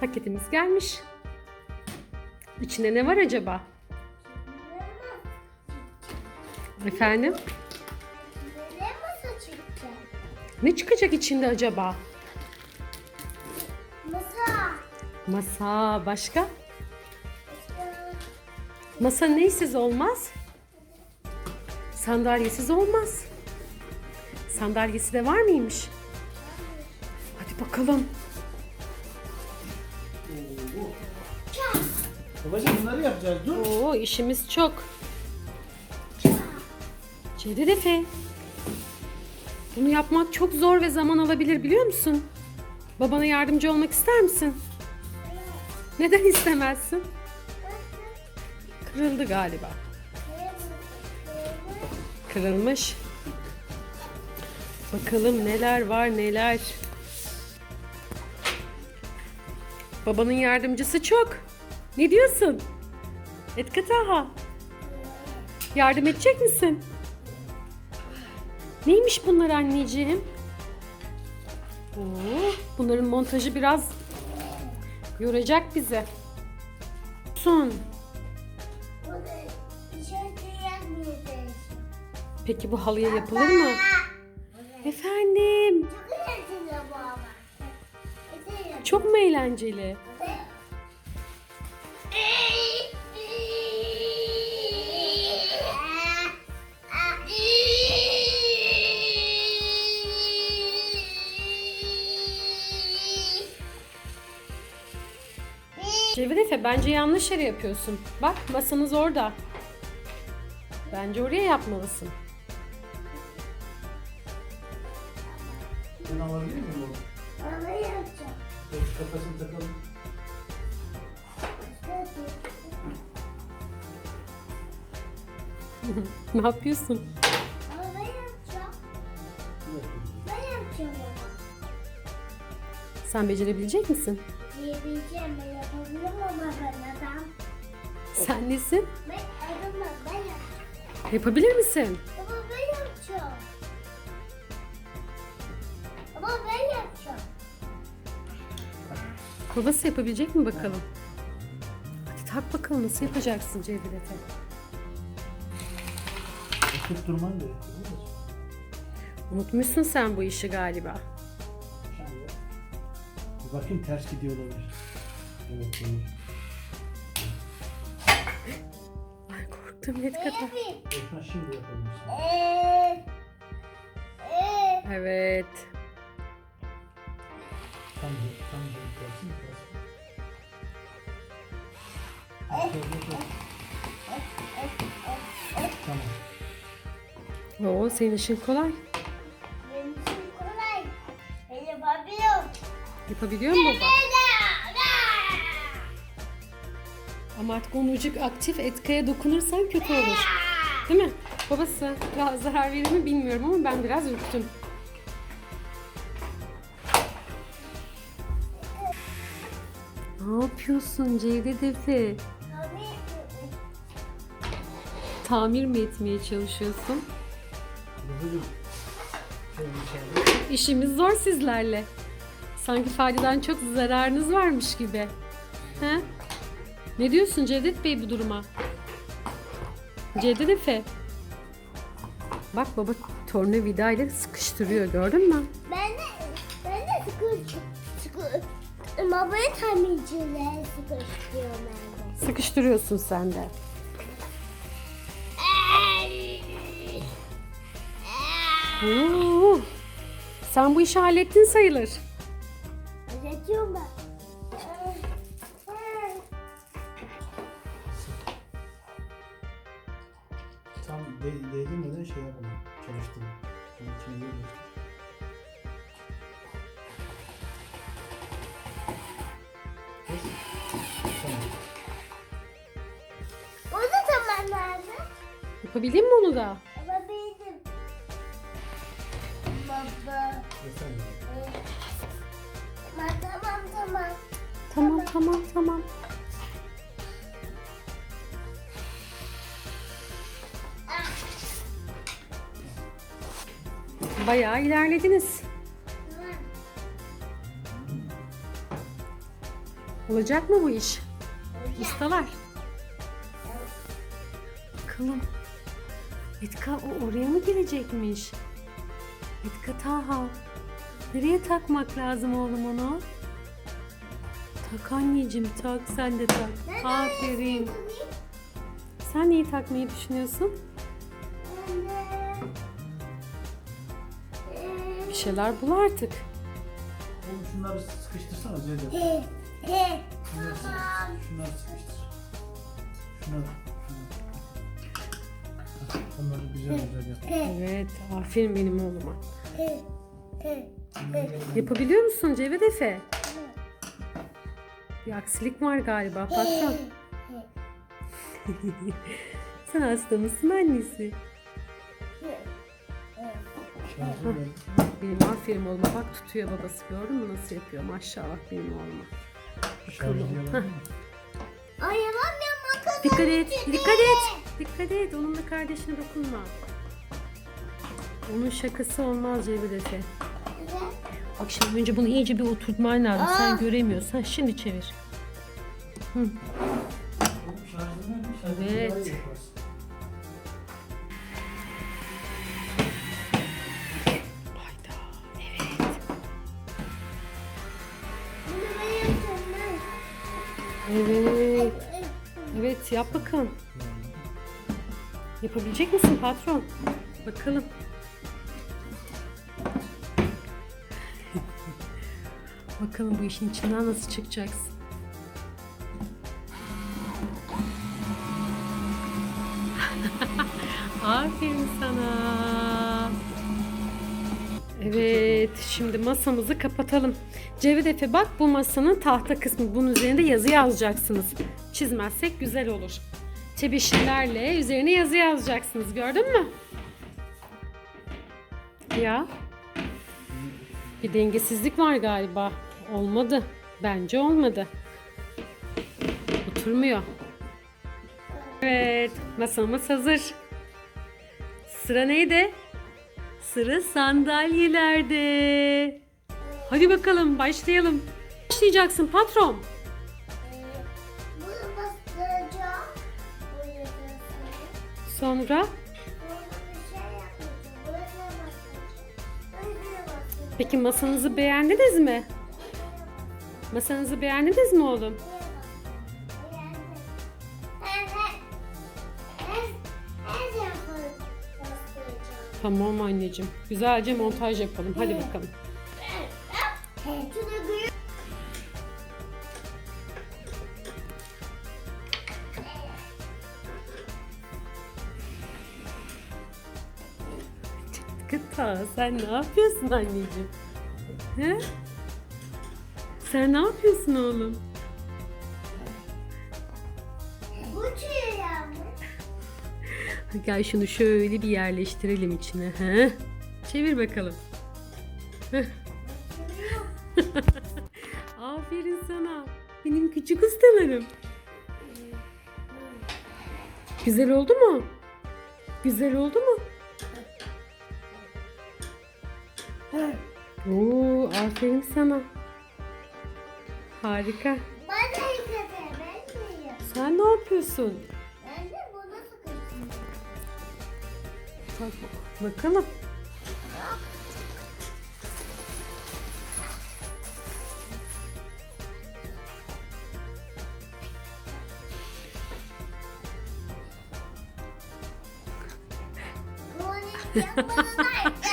Paketimiz gelmiş. İçinde ne var acaba? Efendim? Masa çıkacak? Ne çıkacak içinde acaba? Masa. Masa başka? Masa neysiz olmaz? Sandalyesiz olmaz. Sandalyesi de var mıymış? Hadi bakalım. Babacığım bunları yapacağız dur. Oo işimiz çok. Cevdet Efe. Bunu yapmak çok zor ve zaman alabilir biliyor musun? Babana yardımcı olmak ister misin? Neden istemezsin? Kırıldı galiba. Kırılmış. Bakalım neler var neler. Babanın yardımcısı çok. Ne diyorsun? Etkat Ağa. Yardım edecek misin? Neymiş bunlar anneciğim? Oo, bunların montajı biraz yoracak bizi. Yapmayacağız. Peki bu halıya yapılır mı? Efendim. Çok mu eğlenceli? Cevdet Efe bence yanlış yere yapıyorsun. Bak masanız orada. Bence oraya yapmalısın. Ben alabilir miyim oğlum? Baba yapacağım. Dur, Kafasını takalım. ne yapıyorsun? Ben yapacağım. Ben. Sen becerebilecek misin? Sen nesin? Ben adamım ben yapacağım. Yapabilir misin? Baba ben yapacağım. Baba ben yapacağım. Babası yapabilecek mi bakalım? Hadi tak bakalım nasıl yapacaksın Cevdet Efe? Oturup durman gerekiyor. değil mi? Unutmuşsun sen bu işi galiba. Bir bakayım ters gidiyor olabilir. Evet doğru. Şimdi işte. Eee. Eee. Evet. Tam tam. Tamam. Oo senin işin kolay. Benim için kolay. Ben yapabiliyorum. Yapabiliyor mu baba? Ama artık onun ucuk aktif etkaya dokunursan kötü olur. Değil mi? Babası biraz zarar verir mi bilmiyorum ama ben biraz ürktüm. Ne yapıyorsun Cevdet Efe? Tamir mi etmeye çalışıyorsun? İşimiz zor sizlerle. Sanki faydadan çok zararınız varmış gibi. He? Ne diyorsun Cevdet Bey bu duruma? Cevdet Efe. Bak baba tornavida ile sıkıştırıyor gördün mü? Ben de ben de sıkı sıkı babayı tamirciyle sıkıştırıyorum ben de. Sıkıştırıyorsun sen de. Oo, sen bu işi hallettin sayılır. Öğretiyorum ben. Yapalım. Çalıştırın. Tam içine girmiş. Tamam. O da tamam nerede? Yapabildin mi onu da? Baba. Efendim. Tamam tamam tamam. Tamam tamam tamam. Bayağı ilerlediniz. Olacak mı bu iş? Ustalar. Bakalım. Etka o oraya mı girecekmiş? Etka Taha. Nereye takmak lazım oğlum onu? Tak anneciğim tak sen de tak. Aferin. Sen neyi takmayı düşünüyorsun? Bir şeyler bul artık. Oğlum şunları sıkıştırsana he. Şunları sıkıştır. Şunları sıkıştır. Şunları. Onları güzel güzel yap. Evet aferin benim oğluma. Yapabiliyor musun Cevdet Efe? Bir aksilik var galiba patron. Sen hasta mısın annesi? Benim aferin oğluma bak tutuyor babası gördün mü nasıl yapıyor maşallah yalan mı? Ay yalan ya makas. Dikkat et dikkat et. Dikkat et onun da kardeşine dokunma. Onun şakası olmaz Cevdet Efe. Bak şimdi önce bunu iyice bir oturtman lazım. Sen Aa. göremiyorsan şimdi çevir. Şarjı Evet. Yap bakalım. Yapabilecek misin patron? Bakalım. Bakalım bu işin içinden nasıl çıkacaksın. Aferin sana. Evet, şimdi masamızı kapatalım. Cevdet Efe bak bu masanın tahta kısmı. Bunun üzerinde yazı yazacaksınız. Çizmezsek güzel olur. Tebeşirlerle üzerine yazı yazacaksınız. Gördün mü? Ya. Bir dengesizlik var galiba. Olmadı. Bence olmadı. Oturmuyor. Evet, masamız hazır. Sıra neydi? Sıra sandalyelerde. Hadi bakalım başlayalım. Başlayacaksın patron. Sonra peki masanızı beğendiniz mi? Masanızı beğendiniz mi oğlum? Tamam anneciğim. Güzelce montaj yapalım. Hadi bakalım. Kıta sen ne yapıyorsun anneciğim? He? Sen ne yapıyorsun oğlum? Gel şunu şöyle bir yerleştirelim içine. He? Çevir bakalım. Aferin sana. Benim küçük ustalarım. Güzel oldu mu? Güzel oldu mu? Oo, aferin sana. Harika. Sen ne yapıyorsun? Bak, bakalım.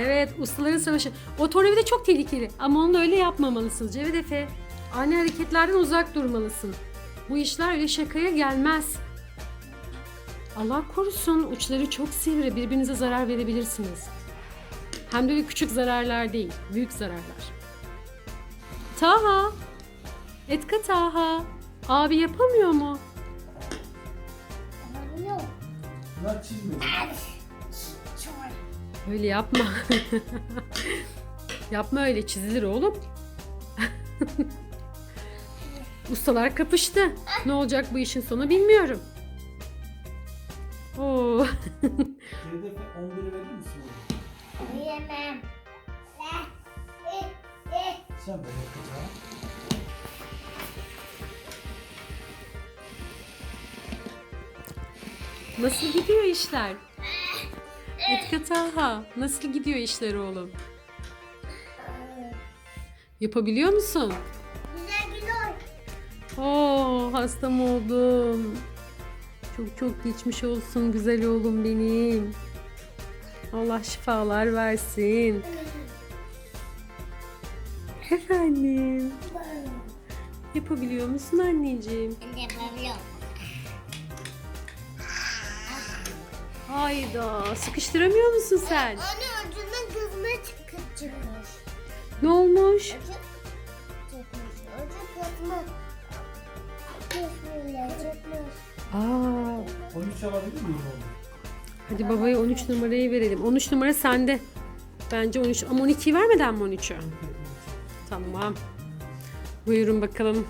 Evet ustaların savaşı. O tornavida çok tehlikeli ama onu da öyle yapmamalısın Cevdet Efe. Ani hareketlerden uzak durmalısın. Bu işler öyle şakaya gelmez. Allah korusun uçları çok sivri birbirinize zarar verebilirsiniz. Hem de küçük zararlar değil, büyük zararlar. Taha! Etka Taha! Abi yapamıyor mu? Bunlar çizmedi. Öyle yapma. yapma öyle çizilir oğlum. Ustalar kapıştı. Ne olacak bu işin sonu bilmiyorum. Bu. Hedefe 11'i verir misin? Yemem. Sen böyle yapacaksın. Nasıl gidiyor işler? Etka Talha, nasıl gidiyor işler oğlum? Yapabiliyor musun? Güzel gidiyor. Oo, hasta mı oldum? Çok çok geçmiş olsun güzel oğlum benim. Allah şifalar versin. Efendim, yapabiliyor musun anneciğim? Yapabiliyorum. Hayda, sıkıştıramıyor musun sen? Anne ucundan kızma çıkıp çıkmış. Ne olmuş? Ucu çıkmış. Ucu kızma. Kızmıyla çıkmış. Aa, 13 alabilir miyim oğlum? hadi babaya 13 numarayı verelim. 13 numara sende. Bence 13 ama 12'yi vermeden mi 13'ü? Tamam. Buyurun bakalım.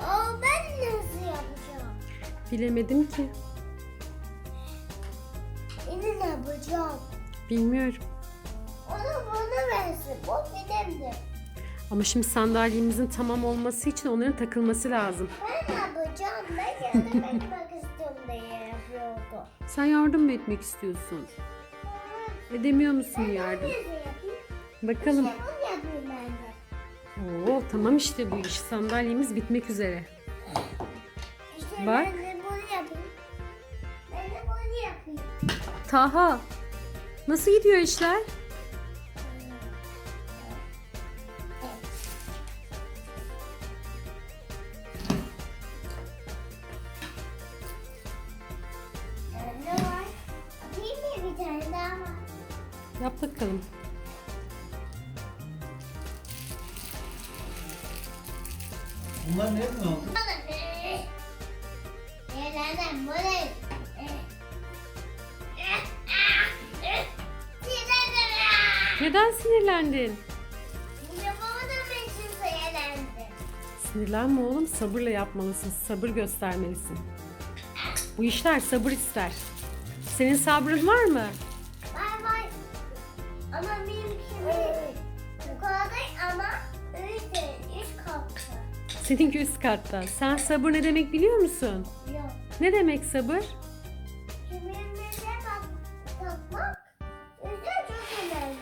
Aa ben nasıl yapacağım? Bilemedim ki. Yine ne yapacağım? Bilmiyorum. Onu bana versin. Bu benimdir. Ama şimdi sandalyemizin tamam olması için onların takılması lazım. Ben yapacağım? Ben yardım etmek istiyorum diye yapıyordu. Sen yardım mı etmek istiyorsun? Edemiyor musun yardım? Yapayım? Bakalım. De. Oo tamam işte bu iş. Sandalyemiz bitmek üzere. İşte Bak. ben de bunu yapayım. Ben de bunu yapayım. Taha. Nasıl gidiyor işler? Neden sinirlendin? Yapamadığım için söylendi. Sinirlenme oğlum. Sabırla yapmalısın. Sabır göstermelisin. Bu işler sabır ister. Senin sabrın var mı? Bay bay. Ama benimki yukarıda ama üç üç katta. Seninki üst katta. Sen sabır ne demek biliyor musun? Ne demek sabır? Kiminimize bak, bakmak çok önemli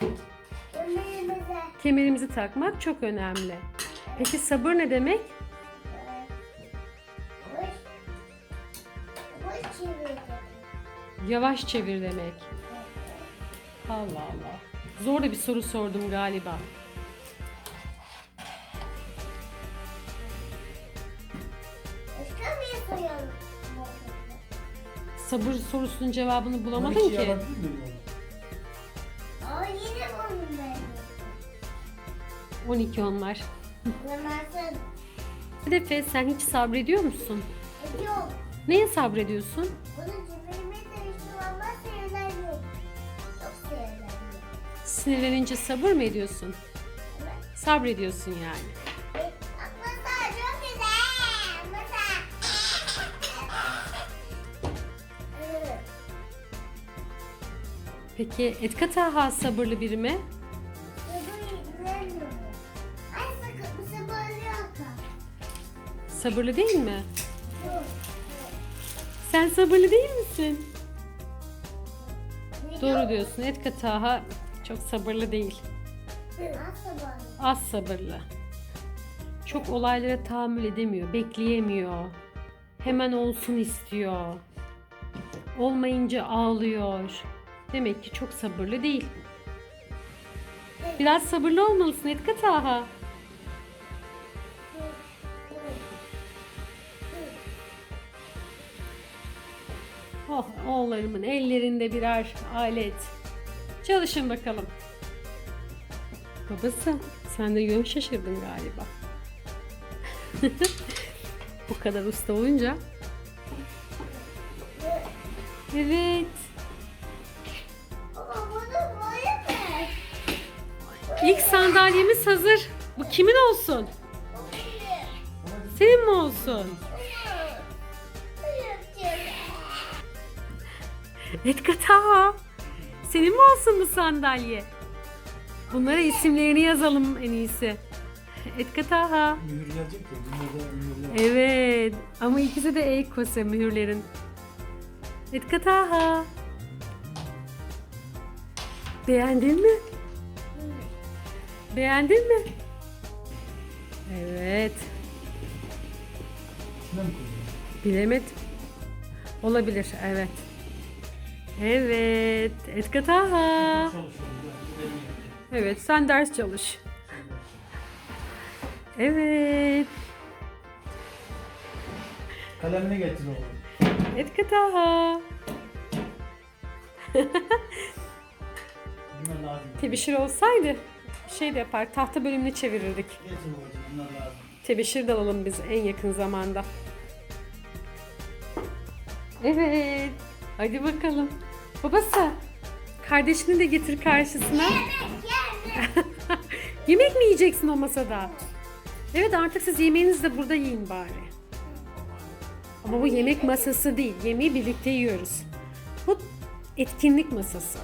demek. Kemerimizi takmak çok önemli. Peki sabır ne çevir demek. Yavaş çevir demek. Allah Allah. Zor da bir soru sordum galiba. Sabır sorusunun cevabını bulamadın 12'yi ki. Aa yine benim. 12 onlar. Namazın Hedefe sen hiç sabrediyor musun? yok. Neye sabrediyorsun? Bunu cebime değiştim ama sinirleniyorum. Çok sinirleniyorum. Sinirlenince sabır mı ediyorsun? Evet. Sabrediyorsun yani. Peki Etka Taha sabırlı biri mi? Sabırlı değil mi? Sen sabırlı değil misin? Doğru diyorsun. Etka Taha çok sabırlı değil. Az sabırlı. Çok olaylara tahammül edemiyor, bekleyemiyor. Hemen olsun istiyor. Olmayınca ağlıyor. Demek ki çok sabırlı değil. Biraz sabırlı olmalısın Etka Taha. Oh, oğullarımın ellerinde birer alet. Çalışın bakalım. Babası, sen de yön şaşırdın galiba. Bu kadar usta olunca. Evet. İlk sandalyemiz hazır. Bu kimin olsun? Senin mi olsun? Etkata. Senin mi olsun bu sandalye? Bunlara isimlerini yazalım en iyisi. Etka Taha. Mühür gelecek ya. Bunlarda mühürler. Evet. Ama ikisi de Eykose mühürlerin. Etka Taha. Beğendin mi? Beğendin mi? Evet. Bilemedim. Olabilir. Evet. Evet. Etka Taha. Evet. Sen ders çalış. Evet. Kalemini getir oğlum. Etka Taha. Tebeşir olsaydı şey de yapar. Tahta bölümünü çevirirdik. Tebeşir de alalım biz en yakın zamanda. Evet. Hadi bakalım. Babası. Kardeşini de getir karşısına. Yemek mi yiyeceksin o masada? Evet artık siz yemeğinizi de burada yiyin bari. Ama bu yemek masası değil. Yemeği birlikte yiyoruz. Bu etkinlik masası.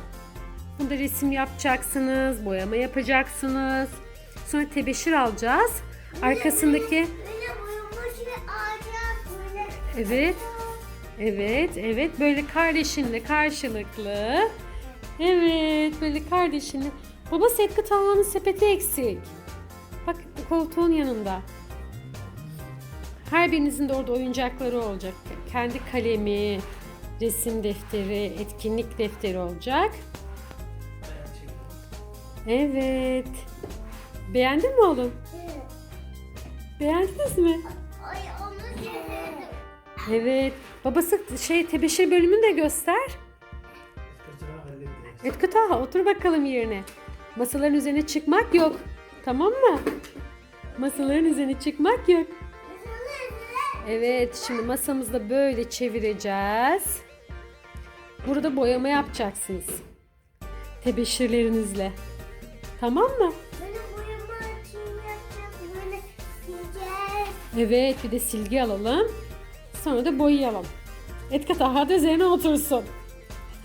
Bunda resim yapacaksınız, boyama yapacaksınız. Sonra tebeşir alacağız. Arkasındaki evet Evet, evet. Böyle kardeşinle karşılıklı. Evet, böyle kardeşinle. Baba Setkı Talhan'ın sepeti eksik. Bak koltuğun yanında. Her birinizin de orada oyuncakları olacak. Kendi kalemi, resim defteri, etkinlik defteri olacak. Evet. Beğendin mi oğlum? Beğendiniz mi? Ay onu sevdim. Evet. Babası şey tebeşir bölümünü de göster. Etkı Taha otur bakalım yerine. Masaların üzerine çıkmak yok. Tamam mı? Masaların üzerine çıkmak yok. Evet şimdi masamızda böyle çevireceğiz. Burada boyama yapacaksınız. Tebeşirlerinizle. Tamam mı? Evet bir de silgi alalım. Sonra da boyayalım. Etka Taha da üzerine otursun.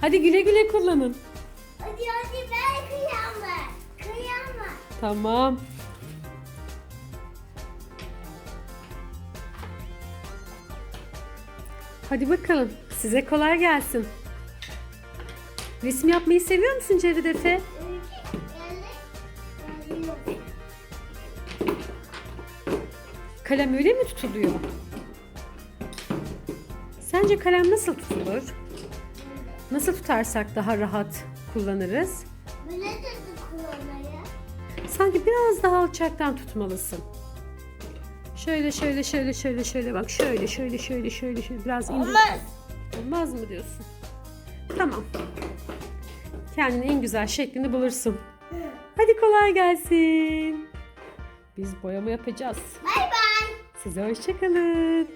Hadi güle güle kullanın. Hadi hadi ben kıyama. Kıyama. Tamam. Hadi bakalım. Size kolay gelsin. Resim yapmayı seviyor musun Cerid Efe? Öykü Kalem öyle mi tutuluyor? Sence kalem nasıl tutulur? Nasıl tutarsak daha rahat kullanırız? Böyle de kullanmaya. Sanki biraz daha alçaktan tutmalısın. Şöyle şöyle şöyle şöyle şöyle bak şöyle şöyle şöyle şöyle şöyle biraz indir. Olmaz. Olmaz mı diyorsun? Tamam. Kendin en güzel şeklini bulursun. Hadi kolay gelsin. Biz boyama yapacağız. Bay. Size hoşçakalın.